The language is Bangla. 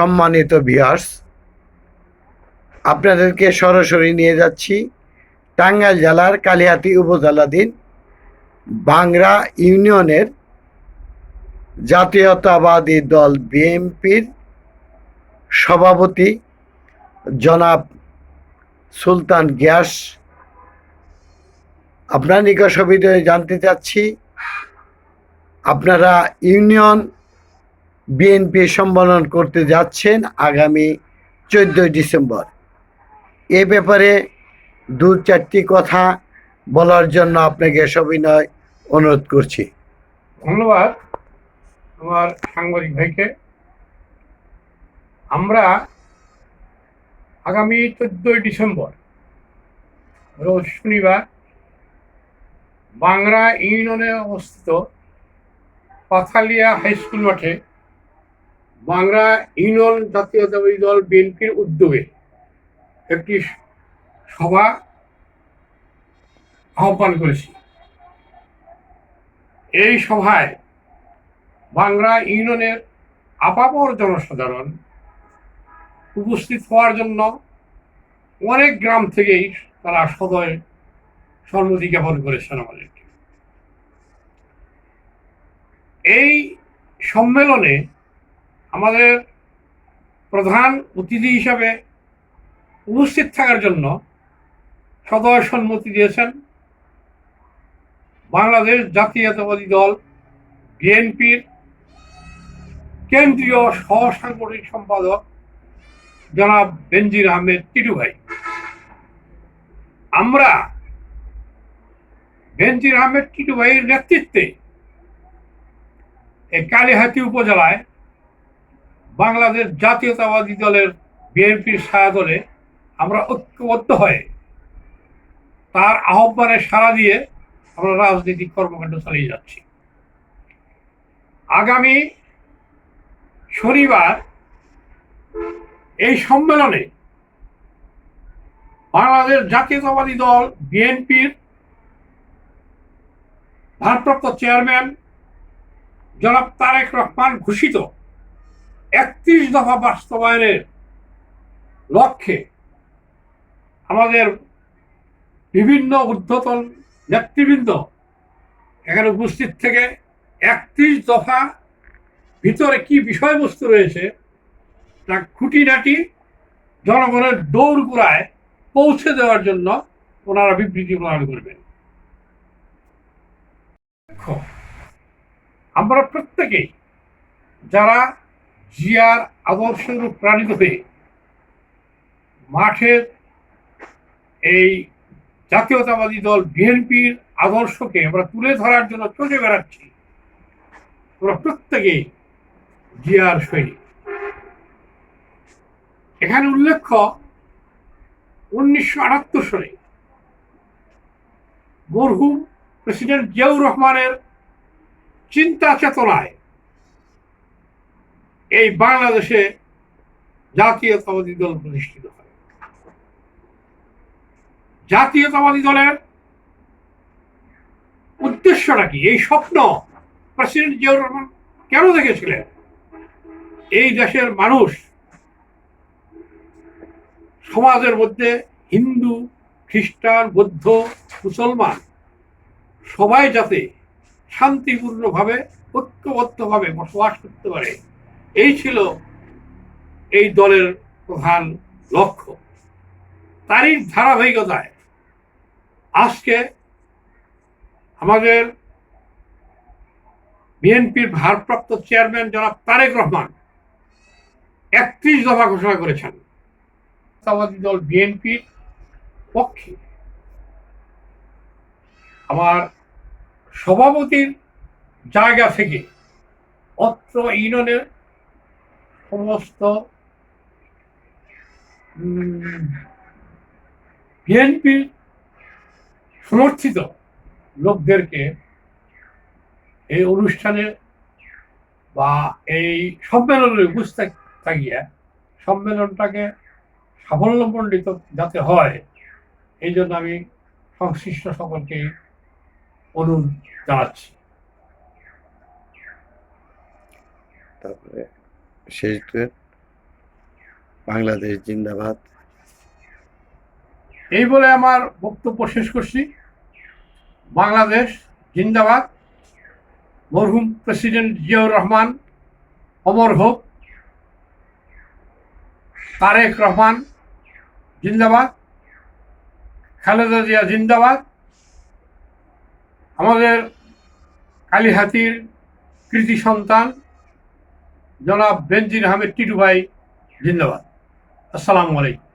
সম্মানিত ভিউয়ার্স আপনাদেরকে সরাসরি নিয়ে যাচ্ছি টাঙ্গাইল জেলার কালিহাতি উপজেলাধীন বাংরা ইউনিয়নের জাতীয়তাবাদী দল বিএনপির সভাপতি জনাব সুলতান গ্যাস। আপনার নিকট জানতে চাচ্ছি, আপনারা ইউনিয়ন বিএনপি সম্মেলন করতে যাচ্ছেন আগামী চোদ্দোই ডিসেম্বর। এ ব্যাপারে দু চারটি কথা বলার জন্য আপনাকে সবিনয় অনুরোধ করছি। ধন্যবাদ আমার সাংবাদিক ভাইকে। আমরা আগামী চোদ্দই ডিসেম্বর, রোজ শনিবার, বাংলা ইউনিয়নে অবস্থিত পাথালিয়া হাই স্কুল মাঠে বাংলা ইউনিয়ন জাতীয়তাবাদী দল বিএনপির উদ্যোগে একটি সভা আহ্বান করেছি। এই সভায় বাংলা ইউনিয়নের আপামর জনসাধারণ উপস্থিত হওয়ার জন্য অনেক গ্রাম থেকেই তারা সদয় সম্মতি জ্ঞাপন করেছেন আমাদেরকে এই সম্মেলনে আমাদের প্রধান অতিথি হিসাবে উপস্থিত থাকার জন্য সদয় সম্মতি দিয়েছেন বাংলাদেশ জাতীয়তাবাদী দল, বিএনপির কেন্দ্রীয় সহসাংগঠনিক সম্পাদক জনাব বেনজির আহমেদ টিটু ভাই। আমরা বেনজির আহমেদ টিটু ভাইয়ের নেতৃত্বে এই কালীহাতি উপজেলায় বাংলাদেশ জাতীয়তাবাদী দলের বিএনপির ছায়াদলে আমরা ঐক্যবদ্ধ হয়ে তার আহ্বানে সাড়া দিয়ে আমরা রাজনৈতিক কর্মকাণ্ড চালিয়ে যাচ্ছি। আগামী শনিবার এই সম্মেলনে বাংলাদেশ জাতীয়তাবাদী দল বিএনপির ভারপ্রাপ্ত চেয়ারম্যান জনাব তারেক রহমান ঘোষিত একত্রিশ দফা বাস্তবায়নের লক্ষ্যে আমাদের বিভিন্ন ঊর্ধ্বতন নেতৃবৃন্দ এখানে উপস্থিত থেকে একত্রিশ দফা ভিতরে কি বিষয়বস্তু রয়েছে তা খুঁটিনাটি জনগণের দৌড় গোড়ায় পৌঁছে দেওয়ার জন্য ওনারা বিবৃতি প্রদান করবেন। আমরা প্রত্যেকেই যারা জিয়ার আদর্শের প্রাণিত হয়ে মাঠের এই জাতীয়তাবাদী দল বিএনপির আদর্শকে আমরা তুলে ধরার জন্য চলে বেড়াচ্ছি আমরা প্রত্যেকেই জিয়ার সৈনিক। এখানে উল্লেখ্য, উনিশশো আটাত্তর সালে মরহুম প্রেসিডেন্ট জিয়াউর রহমানের চিন্তা চেতনায় এই বাংলাদেশে জাতীয়তাবাদী দল প্রতিষ্ঠিত হয়। জাতীয়তাবাদী দলের উদ্দেশ্যটা কি? এই স্বপ্ন প্রেসিডেন্ট জিয়াউর রহমান কেন দেখেছিলেন? এই দেশের মানুষ সমাজের মধ্যে হিন্দু, খ্রিস্টান, বৌদ্ধ, মুসলমান সবাই যাতে শান্তিপূর্ণভাবে, ঐক্যবদ্ধভাবে বসবাস করতে পারে এই ছিল এই দলের প্রধান লক্ষ্য। তারই ধারাবাহিকতায় আজকে আমাদের বিএনপির ভারপ্রাপ্ত চেয়ারম্যান জনাব তারেক রহমান একত্রিশ দফা ঘোষণা করেছেন। জাতীয়তাবাদী দল বিএনপির পক্ষে। আমার সভাপতির জায়গা থেকে অত্র ইউনিয়নের সমস্ত বিএনপি সমর্থিত লোকদেরকে এই অনুষ্ঠানে বা এই সম্মেলনে উপস্থিত থাকিয়া সম্মেলনটাকে সাফল্যমণ্ডিত যাতে হয়, এই জন্য আমি সংশ্লিষ্ট সকলকে অনুরোধ জানাচ্ছি। তারপরে শেষ বাংলাদেশ জিন্দাবাদ। এই বলে আমার বক্তব্য শেষ করছি। বাংলাদেশ জিন্দাবাদ। মরহুম প্রেসিডেন্ট জিয়াউর রহমান, অমর হোক। তারেক রহমান, জিন্দাবাদ। খালেদা জিয়া জিন্দাবাদ। আমাদের কালীহাতির কৃতি সন্তান জনাব বেনজির আহমেদ টিটু ভাই জিন্দাবাদ। আসসালামু আলাইকুম।